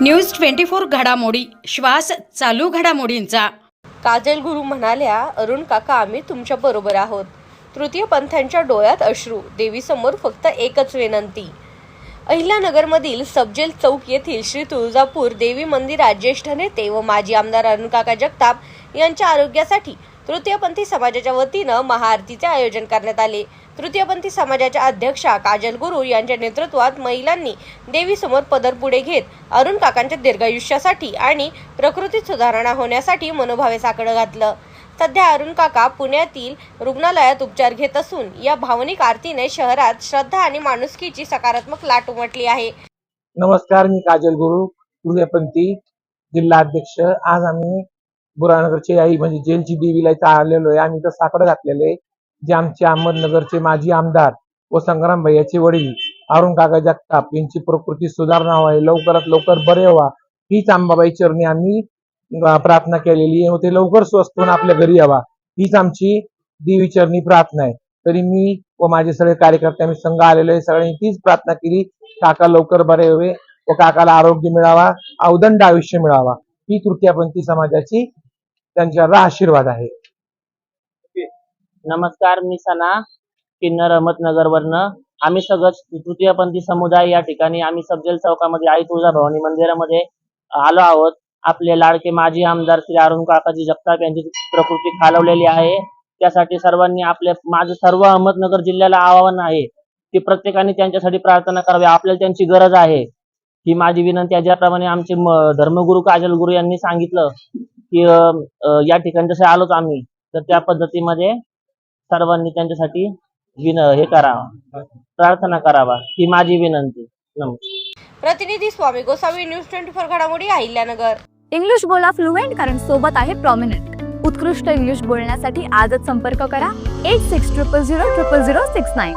News twenty four घडामोडी. श्वास चालू घडामोडींचा. काजल गुरु म्हणाल्या अरुण काका आम्ही तुमच्या बरोबर आहोत. तृतीय पंथांच्या डोळ्यात अश्रू देवीसमोर फक्त एकच विनंती. अहिल्यानगरमधील सबजेल चौक येथील श्री तुळजापूर देवी मंदिरात ज्येष्ठ नेते व माजी आमदार अरुणकाका जगताप यांच्या आरोग्यासाठी तृतीयपंथी समाजाच्या वतीनं महाआरतीचे आयोजन करण्यात आले. तृतीयपंथी समाजाच्या अध्यक्षा काजल गुरु यांच्या नेतृत्वात महिलांनी देवीसमोर पदर पुढे घेत अरुण काकांच्या दीर्घायुष्यासाठी आणि प्रकृतीत सुधारणा होण्यासाठी मनोभावे साकडं घातलं. सध्या अरुण काका पुण्यातील रुग्णालयात उपचार घेत असून या भावनिक आरतीने शहरात श्रद्धा आणि माणुसकीची सकारात्मक लाट उमटली आहे. नमस्कार मी काजल गुरु तृतीयपंथी जिल्हा अध्यक्ष आज आम्ही बुरानगरची आई म्हणजे जेलची देवीला इथं आलेलो आहे. आम्ही इथं साकडं घातलेलं आहे. जे आमचे अहमदनगरचे माजी आमदार व संग्राम भैयाचे वडील अरुण काका जगताप यांची प्रकृती सुधारणा व्हावी लवकरात लवकर बरे व्हा. हीच अंबाबाई चरणी आम्ही प्रार्थना केलेली आहे. ते लवकर स्वस्थ होऊन आपल्या घरी यावा. हीच आमची देवी चरणी प्रार्थना आहे. तरी मी व माझे सगळे कार्यकर्ते आम्ही संघ आलेलो आहे. सगळ्यांनी तीच प्रार्थना केली काका लवकर बरे व्हावे व काकाला आरोग्य मिळावा अवदंड आयुष्य मिळावा. ही तृतीयपंथी समाजाची त्यांच्यावर आशीर्वाद आहे. नमस्कार मी सना किन्नर अहमदनगर वरनं आम्ही सगळं तृतीयपंथी समुदाय या ठिकाणी आम्ही सबजेल चौकामध्ये आई तुळजाभवानी मंदिरामध्ये आलो आहोत. आपले लाडके माजी आमदार श्री अरुण काकाजी जगताप यांची प्रकृती खालवलेली आहे. त्यासाठी सर्वांनी आपले माझं सर्व अहमदनगर जिल्ह्याला आवाहन आहे की प्रत्येकाने त्यांच्यासाठी प्रार्थना करावी. आपल्याला त्यांची गरज आहे. ही माझी विनंती आहे. ज्याप्रमाणे आमचे धर्मगुरु काजल गुरु यांनी सांगितलं की या ठिकाणी जसे आलोच आम्ही तर त्या पद्धतीमध्ये सर्वांनी त्यांच्यासाठी विन हे करावं. प्रार्थना करावा. ही माझी विनंती. नमस्कार. प्रतिनिधी Swami Gosavi news twenty four घडामोडी अहिल्यानगर. इंग्लिश बोला फ्लुएंट कारण सोबत आहे प्रॉमिनंट उत्कृष्ट इंग्लिश बोलण्यासाठी आजच संपर्क करा. Eight six triple zero triple zero six nine